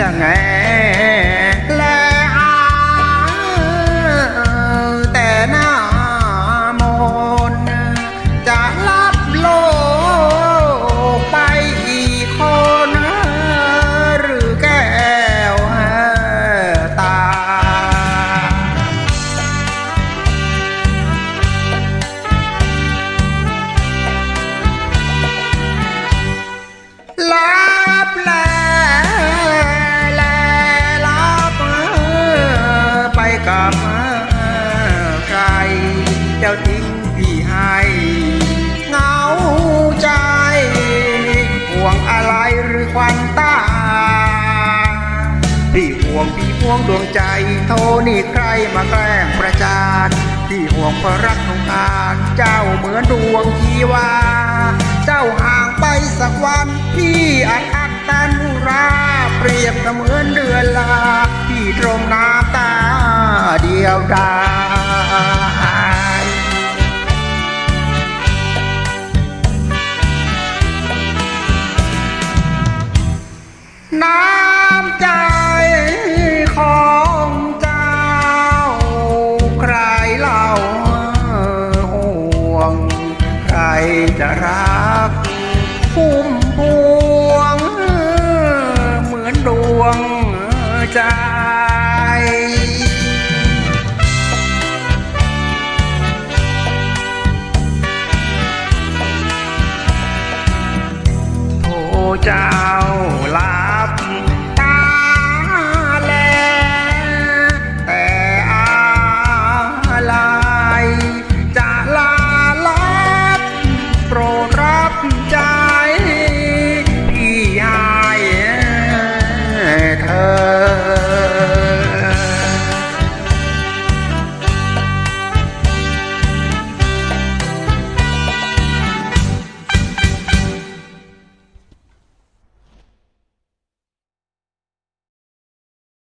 ชะ ไกับใครเจ้าทิ้งพี่ให้เหงาใจห่วงอะไรหรือควันตาพี่ห่วงพี่ห่วงดวงใจโทนี่ใครมาแกล้งประจานพี่ห่วงเพราะรักของการเจ้าเหมือนดวงชีวา เจ้าห่างไปสักวันพี่อัดอัดตันราเปรียบเสมือนเดือน น้ำใจของเจ้า ใครเล่าห่วง ใครจะรักพุ่มพวง เหมือนดวงใจโทจ้า